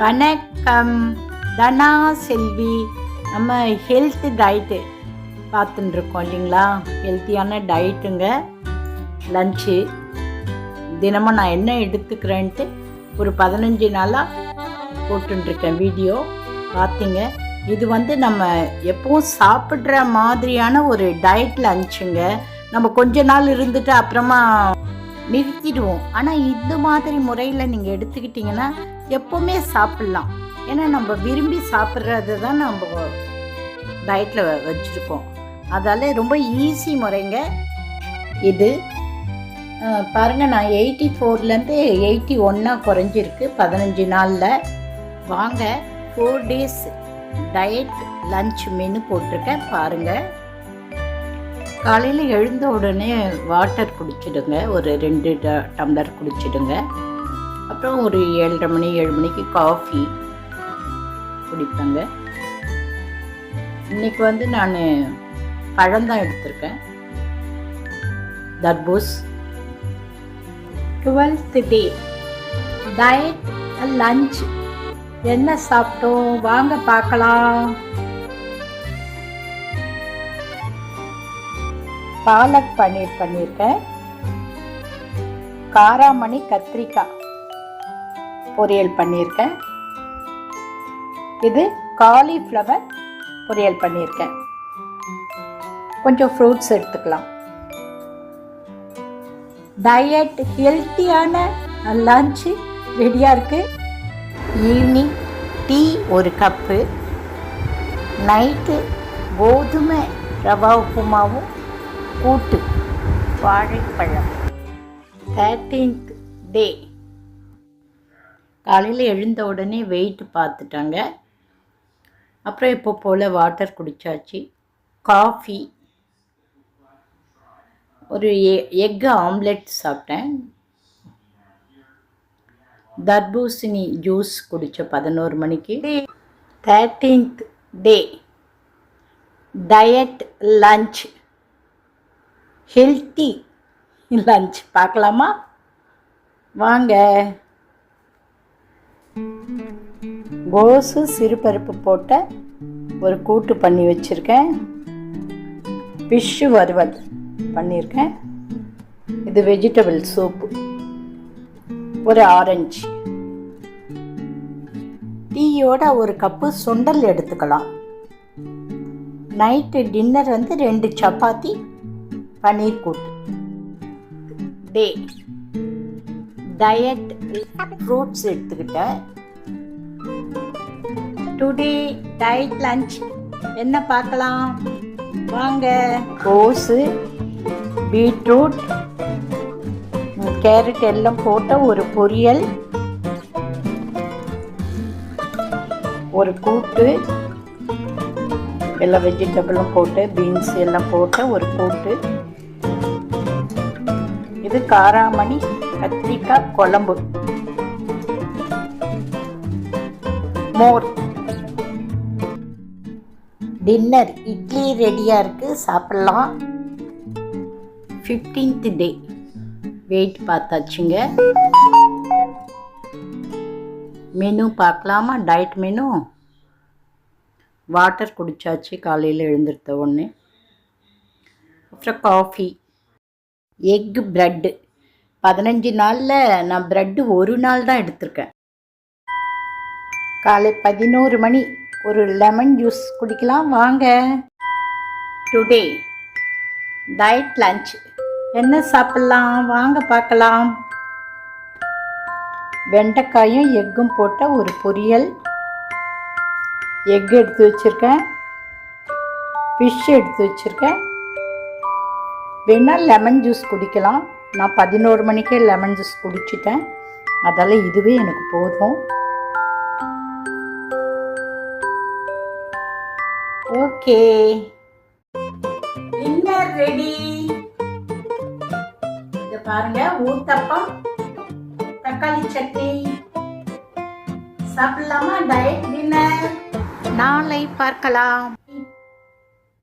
வணக்கம். தனா செல்வி நம்ம health diet பார்த்துட்டுருக்கோம் இல்லைங்களா? ஹெல்த்தியான டயட்டுங்க லஞ்சு தினமும் நான் என்ன எடுத்துக்கிறேன்ட்டு ஒரு பதினஞ்சு நாளாக போட்டுருக்கேன் வீடியோ பார்த்தீங்க. இது வந்து நம்ம எப்பவும் சாப்பிட்ற மாதிரியான ஒரு டயட் லஞ்சுங்க நம்ம கொஞ்ச நாள் இருந்துட்டு அப்புறமா நிறுத்திடுவோம். ஆனால் இந்த மாதிரி முறையில் நீங்கள் எடுத்துக்கிட்டிங்கன்னா எப்போவுமே சாப்பிட்லாம். ஏன்னா நம்ம விரும்பி சாப்பிட்றது தான் நம்ம டயட்டில் வச்சுருக்கோம். அதால் ரொம்ப ஈஸி முறைங்க இது. பாருங்கள் நான் எயிட்டி ஃபோர்லேருந்து எயிட்டி ஒன்னாக குறைஞ்சிருக்கு. பதினஞ்சு நாளில். வாங்க four days diet lunch menu போட்டிருக்கேன். பாருங்கள் காலையில் எழுந்த உடனே வாட்டர் குடிச்சிடுங்க. ஒரு ரெண்டு ட- டம்ளர் குடிச்சிடுங்க. அப்புறம் ஒரு ஏழரை மணி ஏழு மணிக்கு காஃபி குடிப்பேங்க. இன்னைக்கு வந்து நான் பழம்தான் எடுத்திருக்கேன். தர்பூஸ். டுவெல்த் டே டயட் லஞ்ச் என்ன சாப்பிட்டோம்? வாங்க பார்க்கலாம். பாலக் பன்னீர் பண்ணியிருக்கேன். காராமணி கத்திரிக்காய். பொரியல் பண்ணியிருக்கேன். இது காலிஃப்ளவர் பொரியல் பண்ணியிருக்கேன். கொஞ்சம் ஃப்ரூட்ஸ் எடுத்துக்கலாம். டயட் ஹெல்த்தியான லஞ்சு ரெடியாக இருக்குது ஈவினிங் டீ ஒரு கப்பு. நைட்டு கோதுமை ரவா உப்புமாவும் கூட்டு வாழைப்பழம். Thirteenth day. காலையில் எழுந்த உடனே வெயிட் பார்த்துட்டாங்க. அப்புறம் இப்போ போல் வாட்டர் குடித்தாச்சு காஃபி ஒரு எ எக் ஆம்லெட் சாப்பிட்டேன். தர்பூசணி ஜூஸ் குடித்த பதினோரு மணிக்கு. Thirteenth day diet lunch healthy lunch பார்க்கலாமா? வாங்க. கோசு சிறுபருப்பு போட்ட ஒரு கூட்டு பண்ணி வச்சுருக்கேன். ஃபிஷ்ஷு வறுவல் பண்ணியிருக்கேன் இது வெஜிடபிள் சூப்பு ஒரு ஆரஞ்சு. டீயோட ஒரு கப்பு சுண்டல் எடுத்துக்கலாம். நைட்டு டின்னர் வந்து ரெண்டு சப்பாத்தி பன்னீர் கூட்டு. டே டயட் ஃப்ரூட்ஸ் எடுத்துக்கிட்டேன். டுடே டயட் லஞ்ச் என்ன பார்க்கலாம்? வாங்க. கோஸு பீட்ரூட் கேரட் எல்லாம் போட்ட ஒரு பொரியல் ஒரு கூட்டு எல்லா வெஜிடபிளும் போட்டு பீன்ஸ் எல்லாம் போட்ட ஒரு கூட்டு. இது காராமணி கத்திரிக்காய் குழம்பு. மோர். டின்னர் இட்லி ரெடியாக இருக்குது சாப்பிட்லாம். ஃபிஃப்டீன்த் டே வெயிட் பார்த்தாச்சுங்க. மெனு பார்க்கலாமா? டயட் மெனு வாட்டர் குடிச்சாச்சு காலையில் எழுந்திருத்த உடனே. அப்புறம் காஃபி எக் ப்ரெட்டு பதினஞ்சு நாளில் நான் ப்ரெட்டு ஒரு நாள் தான் எடுத்திருக்கேன். காலை பதினோரு மணி. ஒரு லெமன் ஜூஸ் குடிக்கலாம் வாங்க. டுடே டயட் லஞ்ச் என்ன சாப்பிட்லாம்? வாங்க பார்க்கலாம். வெண்டைக்காயும் எக்கும் போட்ட ஒரு பொரியல். எக் எடுத்து வச்சுருக்கேன். ஃபிஷ் எடுத்து வச்சுருக்கேன். வேணால் லெமன் ஜூஸ் குடிக்கலாம். நான் பதினோரு மணிக்கே லெமன் ஜூஸ் குடிச்சிட்டேன். அதால் இதுவே எனக்கு போதும். ஓகே. Dinner ready? இத பாருங்க ஊத்தப்பம் தக்காளி சட்னி. சாப்பிடலாமா? டயட் டின்னர் நாளை பார்க்கலாம்.